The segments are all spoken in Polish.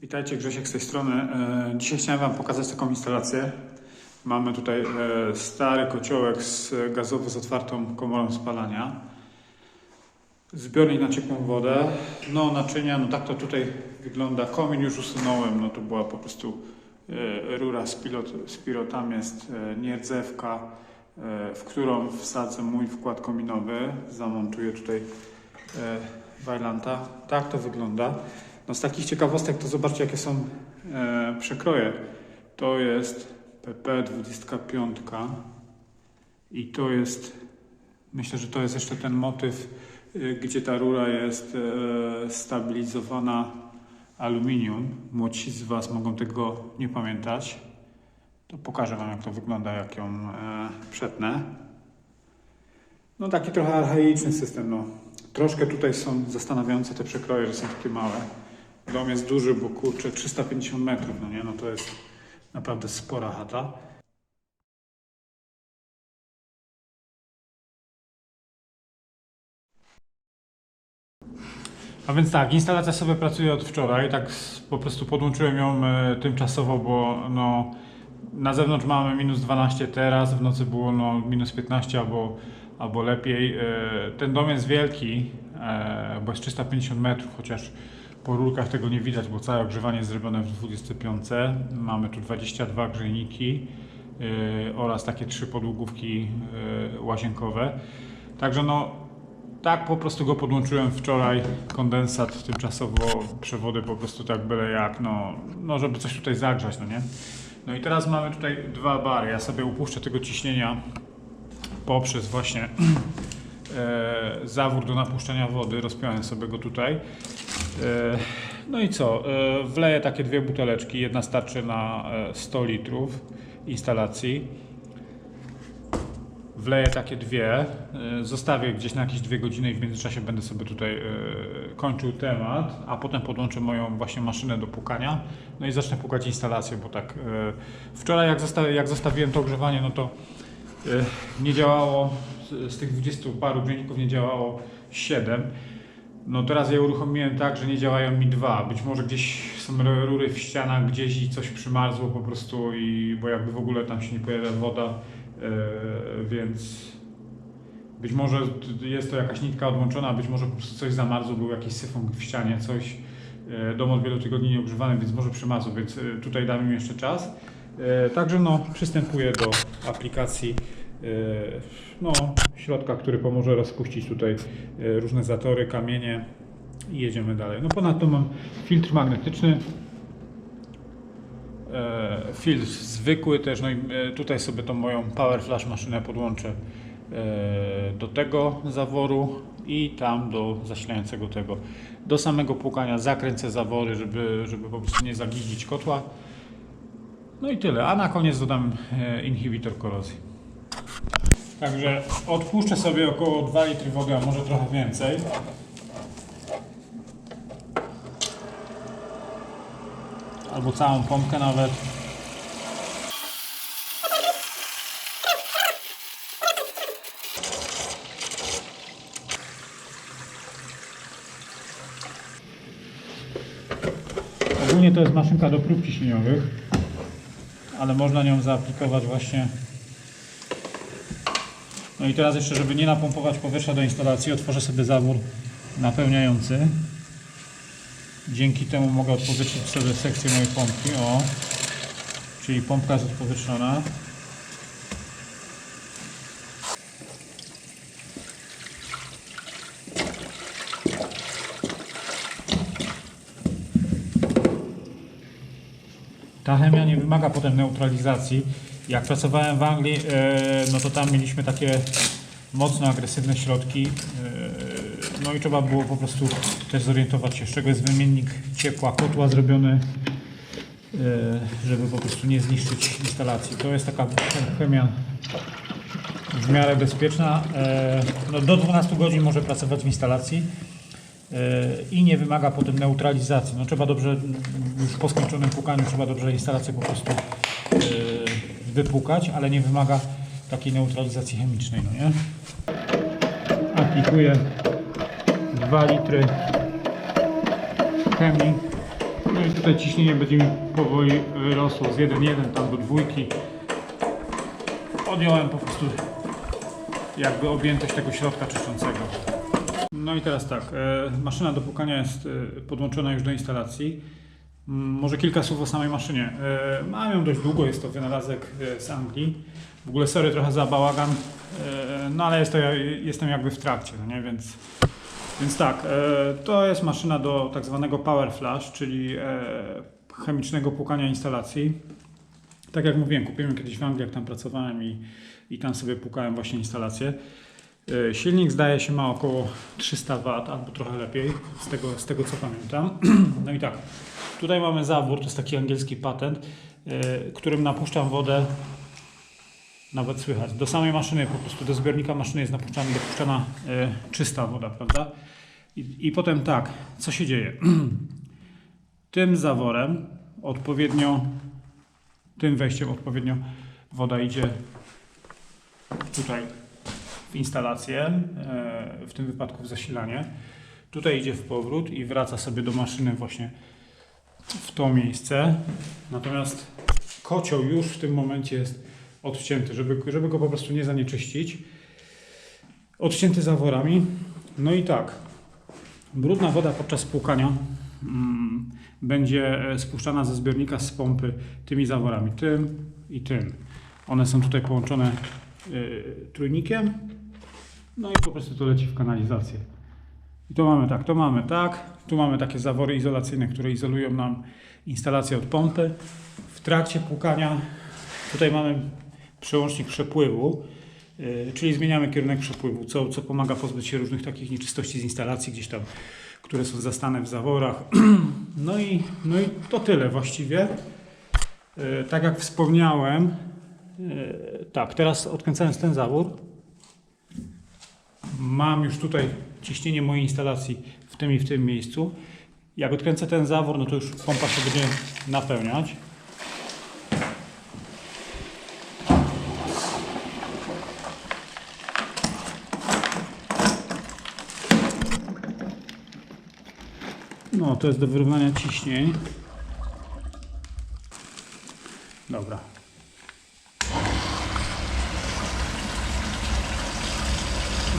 Witajcie, Grzesiek z tej strony. E, Dzisiaj chciałem Wam pokazać taką instalację. Mamy tutaj e, stary kociołek z gazowy z otwartą komorą spalania. Zbiornik na ciepłą wodę. No naczynia, no tak to tutaj wygląda. Komin już usunąłem, no to była po prostu e, rura z, pilot, z pilotami, jest nierdzewka, w którą wsadzę mój wkład kominowy. Zamontuję tutaj Wajlanta. Tak to wygląda. No z takich ciekawostek to zobaczcie jakie są e, przekroje. To jest PP 25 i to jest, myślę, że to jest jeszcze ten motyw, y, gdzie ta rura jest e, stabilizowana aluminium. Młodsi z Was mogą tego nie pamiętać. To pokażę Wam jak to wygląda, jak ją e, przetnę. No taki trochę archaiczny system, no. Troszkę tutaj są zastanawiające te przekroje, że są takie małe. Dom jest duży, bo kurczę 350 metrów, no nie? No to jest naprawdę spora chata. A więc tak, instalacja sobie pracuje od wczoraj, tak po prostu podłączyłem ją e, tymczasowo, bo no, na zewnątrz mamy minus 12 teraz, w nocy było no, minus 15 albo, albo lepiej. E, ten dom jest wielki, e, bo jest 350 metrów, chociaż po rurkach tego nie widać, bo całe ogrzewanie jest zrobione w 25. Mamy tu 22 grzejniki e, oraz takie trzy podłogówki e, łazienkowe. Także no, tak po prostu go podłączyłem wczoraj, kondensat tymczasowo, przewody po prostu tak byle jak, no, no żeby coś tutaj zagrzać, no nie? No i teraz mamy tutaj dwa bary, ja sobie upuszczę tego ciśnienia poprzez właśnie e, zawór do napuszczania wody, rozpiąłem sobie go tutaj. E, no i co, e, wleję takie dwie buteleczki, jedna starczy na e, 100 litrów instalacji. Wleję takie dwie, zostawię gdzieś na jakieś dwie godziny i w międzyczasie będę sobie tutaj kończył temat, a potem podłączę moją właśnie maszynę do pukania, no i zacznę pukać instalację, bo tak wczoraj jak, jak zostawiłem to ogrzewanie, no to nie działało, z, z tych 20 paru grzejników nie działało 7. No teraz je uruchomiłem tak, że nie działają mi dwa. Być może gdzieś są rury w ścianach gdzieś i coś przymarzło po prostu i bo jakby w ogóle tam się nie pojawia woda, e, więc być może jest to jakaś nitka odłączona, być może po prostu coś zamarzło, był jakiś syfon w ścianie, coś. E, Dom od wielu tygodni nie ogrzewany, więc może przymarzło, więc e, tutaj damy mi jeszcze czas. Także no, przystępuję do aplikacji no, środka, który pomoże rozpuścić tutaj e, różne zatory, kamienie i jedziemy dalej. No ponadto mam filtr magnetyczny, e, filtr zwykły też, no i e, tutaj sobie tą moją Power Flash maszynę podłączę e, do tego zaworu i tam do zasilającego tego. Do samego płukania zakręcę zawory, żeby, żeby po prostu nie zagniździć kotła. No i tyle, a na koniec dodam e, inhibitor korozji. Także odpuszczę sobie około 2 litry wody, a może trochę więcej. Albo całą pompkę nawet. Ogólnie to jest maszynka do prób ciśnieniowych, ale można nią zaaplikować właśnie no i teraz jeszcze, żeby nie napompować powietrza do instalacji, otworzę sobie zawór napełniający. Dzięki temu mogę odpowietrzyć sobie sekcję mojej pompki. O, czyli pompka jest odpowietrzona. Ta chemia nie wymaga potem neutralizacji. Jak pracowałem w Anglii, e, no to tam mieliśmy takie mocno agresywne środki. e, No i trzeba było po prostu też zorientować się, z czego jest wymiennik ciepła kotła zrobiony, e, żeby po prostu nie zniszczyć instalacji. To jest taka chemia w miarę bezpieczna. No do 12 godzin może pracować w instalacji i nie wymaga potem neutralizacji. No trzeba dobrze, już po skończonym płukaniu trzeba dobrze instalację po prostu wypłukać, ale nie wymaga takiej neutralizacji chemicznej, no nie? Aplikuję 2 litry chemii No i tutaj ciśnienie będzie mi powoli rosło z 1,1 tam do dwójki. Odjąłem po prostu jakby objętość tego środka czyszczącego. No i teraz tak, e, maszyna do płukania jest e, podłączona już do instalacji. Mm, Może kilka słów o samej maszynie. E, Mam ją dość długo, jest to wynalazek e, z Anglii. W ogóle sorry trochę za bałagan, e, no ale jest to, jestem jakby w trakcie, no nie? Więc, więc tak, to jest maszyna do tak zwanego power flash, czyli chemicznego płukania instalacji. Tak jak mówiłem, kupiłem kiedyś w Anglii, jak tam pracowałem i, i tam sobie płukałem właśnie instalację. E, Silnik zdaje się ma około 300 W albo trochę lepiej, z tego, z tego co pamiętam. No i tak, tutaj mamy zawór, to jest taki angielski patent, e, którym napuszczam wodę, nawet słychać, do samej maszyny, po prostu do zbiornika maszyny jest napuszczana, e, czysta woda, prawda? I, I potem tak, co się dzieje? Tym zaworem odpowiednio, tym wejściem odpowiednio woda idzie tutaj w instalację, e, w tym wypadku w zasilanie. Tutaj idzie w powrót i wraca sobie do maszyny właśnie w to miejsce. Natomiast kocioł już w tym momencie jest odcięty, żeby, żeby go po prostu nie zanieczyścić. Odcięty zaworami. No i tak, brudna woda podczas płukania mm, będzie e, spuszczana ze zbiornika z pompy tymi zaworami, tym i tym. One są tutaj połączone y, trójnikiem. No i po prostu to leci w kanalizację. I to mamy tak, to mamy tak. Tu mamy takie zawory izolacyjne, które izolują nam instalację od pompy. W trakcie płukania tutaj mamy przełącznik przepływu, y, czyli zmieniamy kierunek przepływu, co, co pomaga pozbyć się różnych takich nieczystości z instalacji gdzieś tam, które są zastane w zaworach. No i, no i to tyle właściwie. Y, Tak jak wspomniałem, tak, teraz odkręcając ten zawór, mam już tutaj ciśnienie mojej instalacji w tym i w tym miejscu. Jak odkręcę ten zawór, no to już pompa się będzie napełniać. No, to jest do wyrównania ciśnień. Dobra.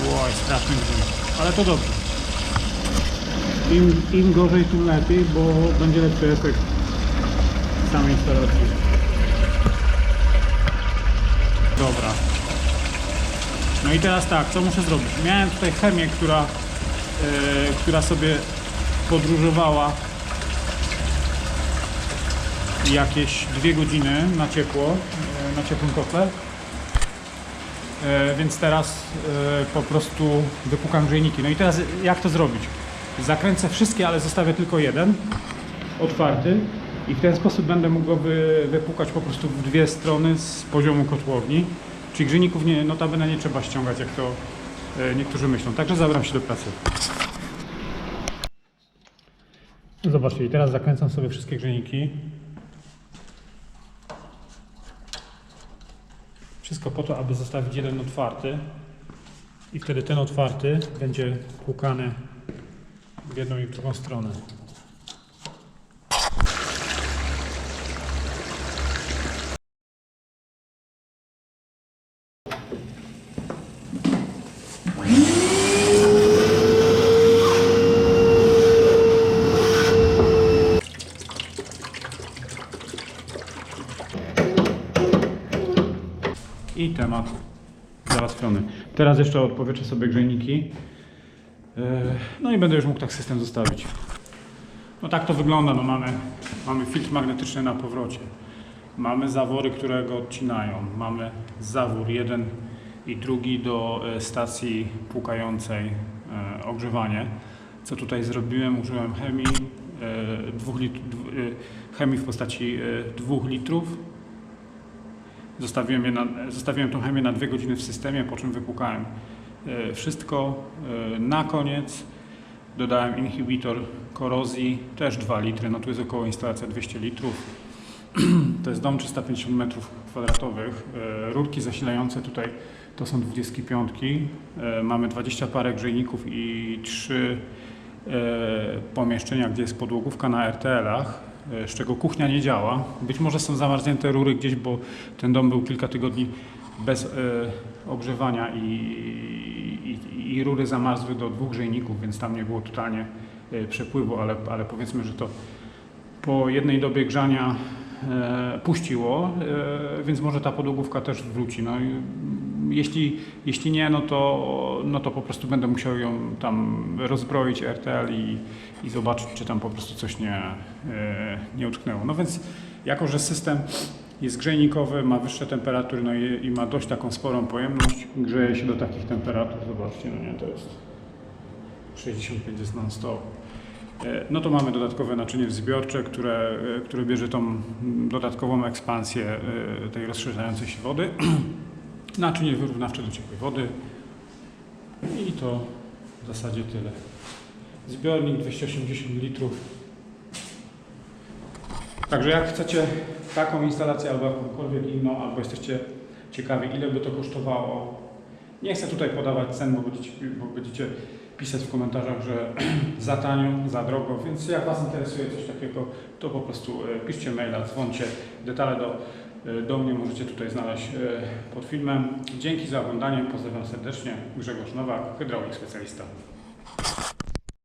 Oj, straszny grzym. Ale to dobrze. Im, Im gorzej, tym lepiej, bo będzie lepszy efekt samej instalacji. Dobra. No i teraz tak, co muszę zrobić? Miałem tutaj chemię, która, e, która sobie podróżowała jakieś dwie godziny na ciepło, e, na ciepłym kotle. E, więc teraz e, po prostu wypukam grzejniki. No i teraz jak to zrobić? Zakręcę wszystkie, ale zostawię tylko jeden otwarty i w ten sposób będę mógł wy, wypukać po prostu w dwie strony z poziomu kotłowni. Czyli grzejników nie, notabene nie trzeba ściągać, jak to e, niektórzy myślą. Także zabram się do pracy. Zobaczcie, i teraz zakręcam sobie wszystkie grzejniki. Wszystko po to, aby zostawić jeden otwarty i wtedy ten otwarty będzie płukany w jedną i w drugą stronę. Temat załatwiony. Teraz jeszcze odpowietrzę sobie grzejniki. E, No i będę już mógł tak system zostawić. No tak to wygląda. No mamy, mamy filtr magnetyczny na powrocie. Mamy zawory, które go odcinają. Mamy zawór jeden i drugi do e, stacji płukającej e, ogrzewanie. Co tutaj zrobiłem? Użyłem chemii, dwóch lit, chemii w postaci e, dwóch litrów Zostawiłem, je na, zostawiłem tą chemię na dwie godziny w systemie, po czym wypłukałem e, wszystko. E, Na koniec dodałem inhibitor korozji, też 2 litry, no tu jest około instalacja 200 litrów. To jest dom 350 metrów kwadratowych. E, Rurki zasilające tutaj to są 25. E, Mamy 20 parę grzejników i 3 pomieszczenia, gdzie jest podłogówka na RTL-ach. E, z czego kuchnia nie działa. Być może są zamarznięte rury gdzieś, bo ten dom był kilka tygodni bez e, ogrzewania i, i, i rury zamarzły do dwóch grzejników, więc tam nie było totalnie e, przepływu, ale, ale powiedzmy, że to po jednej dobie grzania e, puściło, e, więc może ta podłogówka też wróci. No, i, jeśli, jeśli nie, no to, no to po prostu będę musiał ją tam rozbroić RTL i, i zobaczyć, czy tam po prostu coś nie, e, nie utknęło. No więc jako, że system jest grzejnikowy, ma wyższe temperatury no i, i ma dość taką sporą pojemność, grzeje się do takich temperatur, zobaczcie, no nie, to jest 65 jest non-stop. E, No to mamy dodatkowe naczynie zbiorcze, które, e, które bierze tą dodatkową ekspansję tej rozszerzającej się wody. Naczynie wyrównawcze do ciepłej wody. I to w zasadzie tyle. Zbiornik 280 litrów. Także jak chcecie taką instalację albo jakąkolwiek inną, albo jesteście ciekawi ile by to kosztowało, nie chcę tutaj podawać cen, bo będziecie, bo będziecie pisać w komentarzach, że za tanio, za drogo, więc jak Was interesuje coś takiego, to po prostu e, piszcie maila, dzwoncie. Detale do, do mnie możecie tutaj znaleźć e, pod filmem. Dzięki za oglądanie, pozdrawiam serdecznie. Grzegorz Nowak, hydraulik specjalista.